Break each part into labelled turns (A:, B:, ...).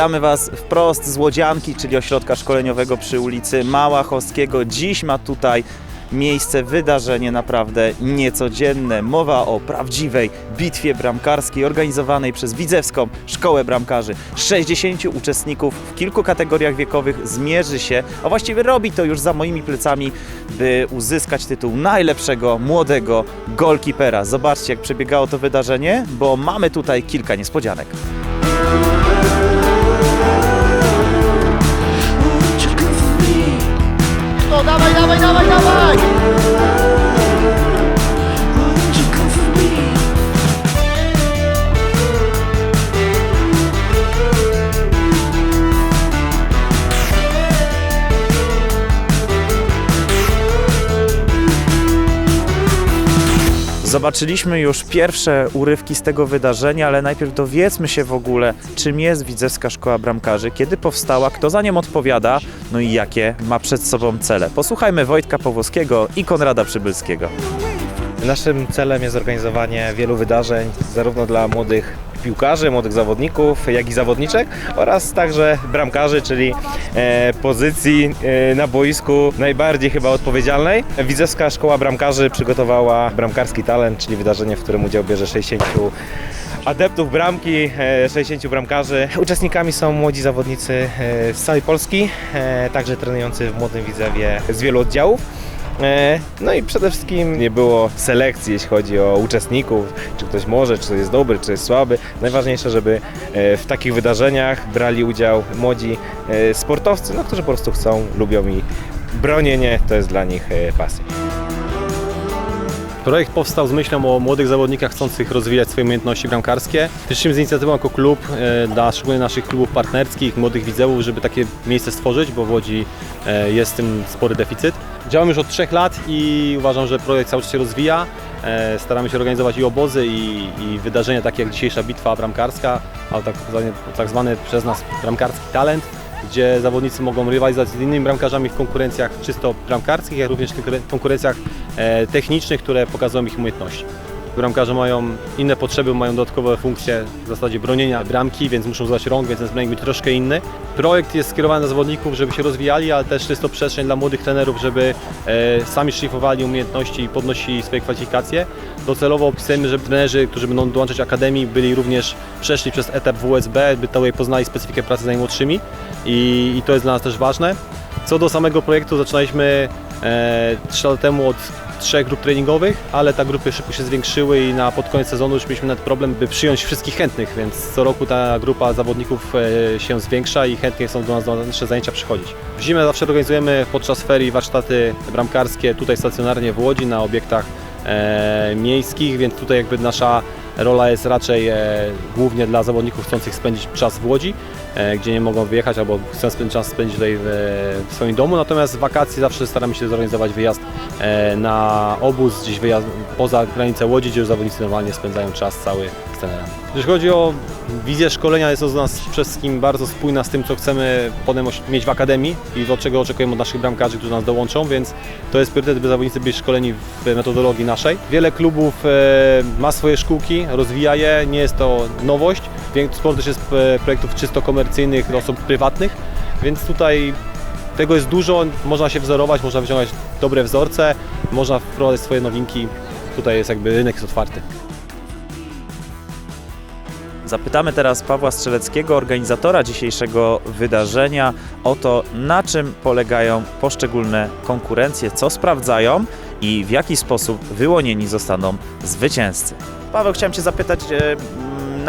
A: Witamy Was wprost z Łodzianki, czyli ośrodka szkoleniowego przy ulicy Małachowskiego. Dziś ma tutaj miejsce wydarzenie naprawdę niecodzienne. Mowa o prawdziwej bitwie bramkarskiej organizowanej przez Widzewską Szkołę Bramkarzy. 60 uczestników w kilku kategoriach wiekowych zmierzy się, a właściwie robi to już za moimi plecami, by uzyskać tytuł najlepszego młodego golkipera. Zobaczcie, jak przebiegało to wydarzenie, bo mamy tutaj kilka niespodzianek. Zobaczyliśmy już pierwsze urywki z tego wydarzenia, ale najpierw dowiedzmy się w ogóle, czym jest Widzewska Szkoła Bramkarzy, kiedy powstała, kto za nią odpowiada, no i jakie ma przed sobą cele. Posłuchajmy Wojtka Pawłowskiego i Konrada Przybylskiego.
B: Naszym celem jest zorganizowanie wielu wydarzeń, zarówno dla młodych piłkarzy, młodych zawodników, jak i zawodniczek oraz także bramkarzy, czyli e, pozycji e, na boisku najbardziej chyba odpowiedzialnej. Widzewska Szkoła Bramkarzy przygotowała Bramkarski Talent, czyli wydarzenie, w którym udział bierze 60 adeptów bramki, e, 60 bramkarzy. Uczestnikami są młodzi zawodnicy e, z całej Polski, e, także trenujący w Młodym Widzewie z wielu oddziałów. E, No i przede wszystkim nie było selekcji, jeśli chodzi o uczestników, czy ktoś może, czy jest dobry, czy jest słaby. Najważniejsze, żeby e, w takich wydarzeniach brali udział młodzi e, sportowcy, no, którzy po prostu chcą, lubią i bronienie to jest dla nich pasja.
C: Projekt powstał z myślą o młodych zawodnikach chcących rozwijać swoje umiejętności bramkarskie. Przyszliśmy z inicjatywą jako klub e, dla szczególnie naszych klubów partnerskich, młodych widzewów, żeby takie miejsce stworzyć, bo w Łodzi e, jest tym spory deficyt. Działamy już od trzech lat i uważam, że projekt cały czas się rozwija. E, Staramy się organizować i obozy, i, i wydarzenia takie jak dzisiejsza bitwa bramkarska, ale tak, tak zwany przez nas bramkarski talent gdzie zawodnicy mogą rywalizować z innymi bramkarzami w konkurencjach czysto bramkarskich, jak również w konkuren- konkurencjach e, technicznych, które pokazują ich umiejętności. Bramkarze mają inne potrzeby, mają dodatkowe funkcje w zasadzie bronienia bramki, więc muszą zadać rąk, więc ten trening być troszkę inny. Projekt jest skierowany na zawodników, żeby się rozwijali, ale też jest to przestrzeń dla młodych trenerów, żeby e, sami szlifowali umiejętności i podnosili swoje kwalifikacje. Docelowo opisujemy, żeby trenerzy, którzy będą dołączać akademii, byli również przeszli przez etap WSB, by tutaj poznali specyfikę pracy z najmłodszymi i, i to jest dla nas też ważne. Co do samego projektu, zaczynaliśmy e, 3 lata temu od trzech grup treningowych, ale te grupy szybko się zwiększyły i na pod koniec sezonu już mieliśmy nawet problem, by przyjąć wszystkich chętnych, więc co roku ta grupa zawodników e, się zwiększa i chętnie chcą do nas na nasze zajęcia przychodzić. W zimę zawsze organizujemy podczas ferii warsztaty bramkarskie tutaj stacjonarnie w Łodzi na obiektach e, miejskich, więc tutaj jakby nasza rola jest raczej e, głównie dla zawodników chcących spędzić czas w Łodzi, gdzie nie mogą wyjechać albo chcą spędzić czas spędzić tutaj w, w swoim domu. Natomiast w wakacje zawsze staramy się zorganizować wyjazd e, na obóz, gdzieś wyjazd poza granicę Łodzi, gdzie już zawodnicy normalnie spędzają czas cały z trenerem. Jeśli chodzi o wizję szkolenia, jest to z nas przede wszystkim bardzo spójna z tym, co chcemy potem mieć w akademii i do czego oczekujemy od naszych bramkarzy, którzy nas dołączą, więc to jest priorytet, by zawodnicy byli szkoleni w metodologii naszej. Wiele klubów e, ma swoje szkółki, rozwija je, nie jest to nowość. Sporo też jest projektów czysto komercyjnych osób prywatnych, więc tutaj tego jest dużo, można się wzorować, można wyciągać dobre wzorce, można wprowadzać swoje nowinki. Tutaj jest jakby rynek jest otwarty.
A: Zapytamy teraz Pawła Strzeleckiego, organizatora dzisiejszego wydarzenia, o to, na czym polegają poszczególne konkurencje, co sprawdzają i w jaki sposób wyłonieni zostaną zwycięzcy. Paweł, chciałem Cię zapytać, e,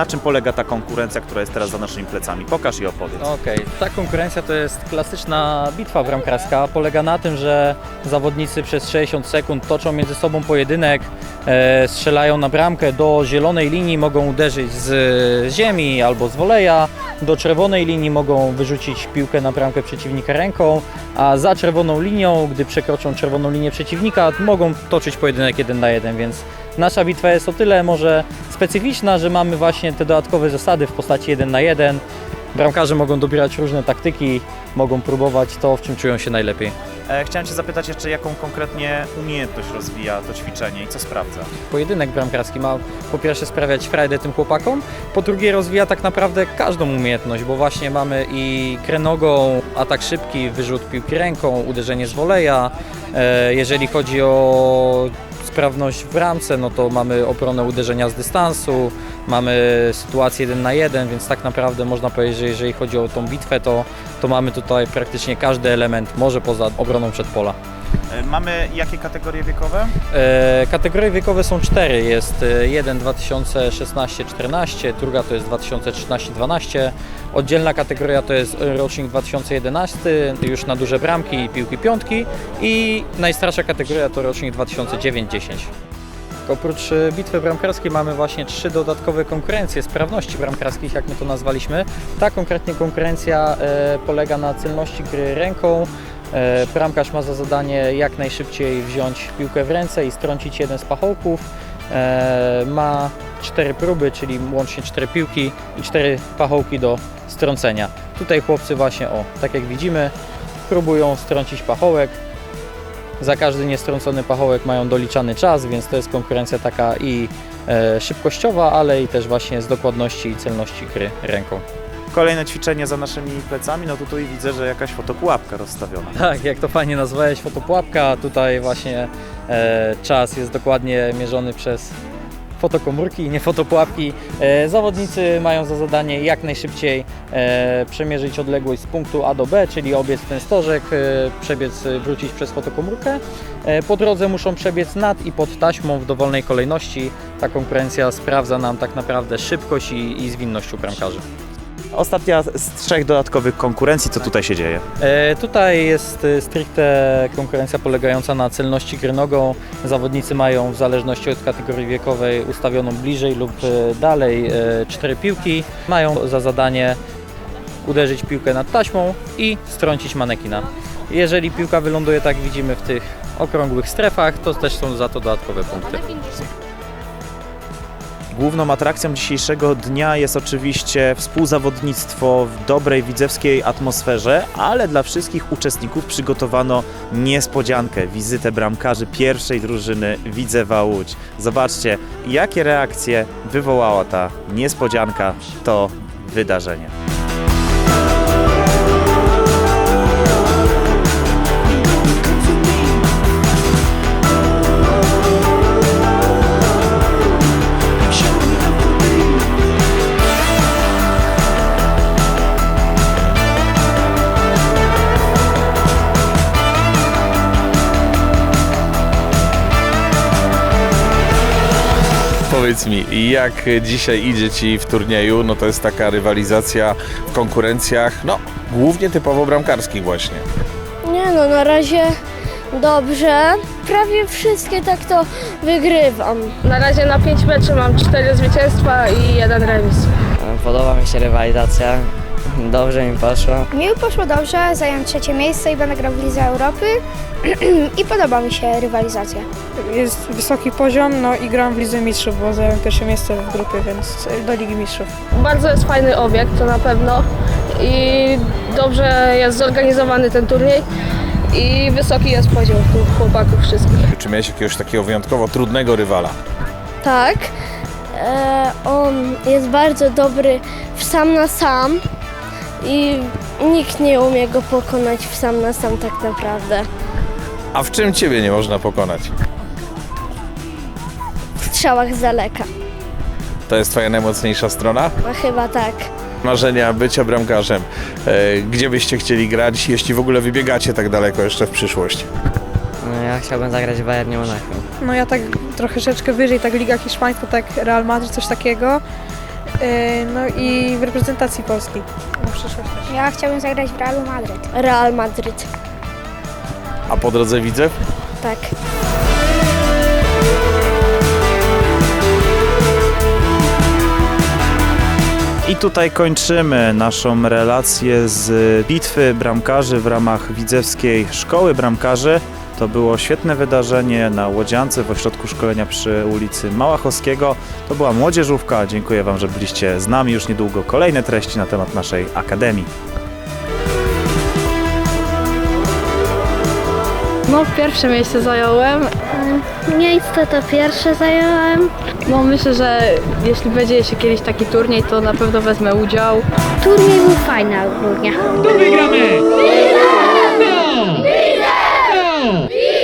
A: na czym polega ta konkurencja, która jest teraz za naszymi plecami? Pokaż i opowiedz.
D: Okej, ta konkurencja to jest klasyczna bitwa bramkarska. Polega na tym, że zawodnicy przez 60 sekund toczą między sobą pojedynek, e, strzelają na bramkę do zielonej linii, mogą uderzyć z ziemi albo z woleja, do czerwonej linii mogą wyrzucić piłkę na bramkę przeciwnika ręką, a za czerwoną linią, gdy przekroczą czerwoną linię przeciwnika, mogą toczyć pojedynek jeden na jeden, więc nasza bitwa jest o tyle może specyficzna, że mamy właśnie te dodatkowe zasady w postaci jeden na jeden. Bramkarze mogą dobierać różne taktyki, mogą próbować to, w czym czują się najlepiej.
A: E, chciałem Cię zapytać jeszcze, jaką konkretnie umiejętność rozwija to ćwiczenie i co sprawdza?
D: Pojedynek bramkarski ma po pierwsze sprawiać frajdę tym chłopakom, po drugie rozwija tak naprawdę każdą umiejętność, bo właśnie mamy i krenogą, atak szybki, wyrzut piłki ręką, uderzenie z woleja. E, Jeżeli chodzi o sprawność w bramce, no to mamy obronę uderzenia z dystansu, mamy sytuację 1 na 1, więc tak naprawdę można powiedzieć, że jeżeli chodzi o tą bitwę, to, to mamy tutaj praktycznie każdy element, może poza obroną przedpola.
A: E, mamy jakie kategorie wiekowe?
D: E, Kategorie wiekowe są cztery. Jest e, jeden 2016-14, druga to jest 2013-12. Oddzielna kategoria to jest rocznik 2011, już na duże bramki i piłki piątki. I najstarsza kategoria to rocznik 2009-10. Oprócz e, bitwy bramkarskiej mamy właśnie trzy dodatkowe konkurencje sprawności bramkarskich, jak my to nazwaliśmy. Ta konkretnie konkurencja e, polega na celności gry ręką. E, Bramkarz ma za zadanie jak najszybciej wziąć piłkę w ręce i strącić jeden z pachołków. Ma cztery próby, czyli łącznie cztery piłki i cztery pachołki do strącenia. Tutaj chłopcy właśnie, o, tak jak widzimy, próbują strącić pachołek. Za każdy niestrącony pachołek mają doliczany czas, więc to jest konkurencja taka i e, szybkościowa, ale i też właśnie z dokładności i celności gry ręką.
A: Kolejne ćwiczenie za naszymi plecami, no to tu widzę, że jakaś fotopułapka rozstawiona.
D: Tak, jak to fajnie nazwałeś, fotopułapka. Tutaj właśnie e, czas jest dokładnie mierzony przez fotokomórki, nie fotopułapki. E, zawodnicy mają za zadanie jak najszybciej e, przemierzyć odległość z punktu A do B, czyli obiec ten stożek, e, przebiec, wrócić przez fotokomórkę. Po drodze muszą przebiec nad i pod taśmą w dowolnej kolejności. Ta konkurencja sprawdza nam tak naprawdę szybkość i, i zwinność u bramkarzy.
A: Ostatnia z trzech dodatkowych konkurencji, co tutaj się dzieje?
D: E, Tutaj jest e, stricte konkurencja polegająca na celności gry nogą. Zawodnicy mają w zależności od kategorii wiekowej ustawioną bliżej lub e, dalej e, cztery piłki. Mają za zadanie uderzyć piłkę nad taśmą i strącić manekina. Jeżeli piłka wyląduje, tak widzimy, w tych okrągłych strefach, to też są za to dodatkowe punkty.
A: Główną atrakcją dzisiejszego dnia jest oczywiście współzawodnictwo w dobrej widzewskiej atmosferze, ale dla wszystkich uczestników przygotowano niespodziankę, wizytę bramkarzy pierwszej drużyny Widzewa Łódź. Zobaczcie, jakie reakcje wywołała ta niespodzianka, to wydarzenie.
E: Powiedz mi, jak dzisiaj idzie Ci w turnieju? No to jest taka rywalizacja w konkurencjach, no głównie typowo bramkarskich właśnie.
F: Nie no, na razie dobrze. Prawie wszystkie tak to wygrywam.
G: Na razie na 5 meczy mam 4 zwycięstwa i jeden remis.
H: Podoba mi się rywalizacja. Dobrze mi poszło.
F: Mi poszło dobrze, zająłem trzecie miejsce i będę grał w Lidze Europy i podoba mi się rywalizacja.
I: Jest wysoki poziom, no i gram w Lidze Mistrzów, bo zająłem pierwsze miejsce w grupie, więc do Ligi Mistrzów.
G: Bardzo jest fajny obiekt, to na pewno. I dobrze jest zorganizowany ten turniej. I wysoki jest poziom tych chłopaków wszystkich.
E: Czy miałeś jakiegoś takiego wyjątkowo trudnego rywala?
F: Tak, e, on jest bardzo dobry w sam na sam i nikt nie umie go pokonać w sam na sam tak naprawdę.
E: A w czym Ciebie nie można pokonać?
F: W strzałach z daleka,
E: To jest Twoja najmocniejsza strona?
F: a chyba tak.
E: Marzenia bycia bramkarzem. E, gdzie byście chcieli grać, jeśli w ogóle wybiegacie tak daleko jeszcze w przyszłość?
H: No, Ja chciałbym zagrać w Bayernie Monachium.
I: No ja tak troszeczkę wyżej, tak Liga Hiszpańska, tak Real Madrid, coś takiego. Yy, No i w reprezentacji Polski na przyszłość.
F: Ja chciałbym zagrać w Realu Madryt. Real Madryt,
E: A po drodze Widzew?
F: tak.
A: I tutaj kończymy naszą relację z bitwy bramkarzy w ramach Widzewskiej Szkoły Bramkarzy. To było świetne wydarzenie na Łodziance w ośrodku szkolenia przy ulicy Małachowskiego. To była młodzieżówka. Dziękuję Wam, że byliście z nami. Już niedługo kolejne treści na temat naszej akademii.
J: No, pierwsze miejsce zająłem.
K: Miejsce to pierwsze zająłem.
J: No, myślę, że jeśli będzie się kiedyś taki turniej, to na pewno wezmę udział.
K: Turniej był fajny ogólnie.
L: Tu wygramy! No! No!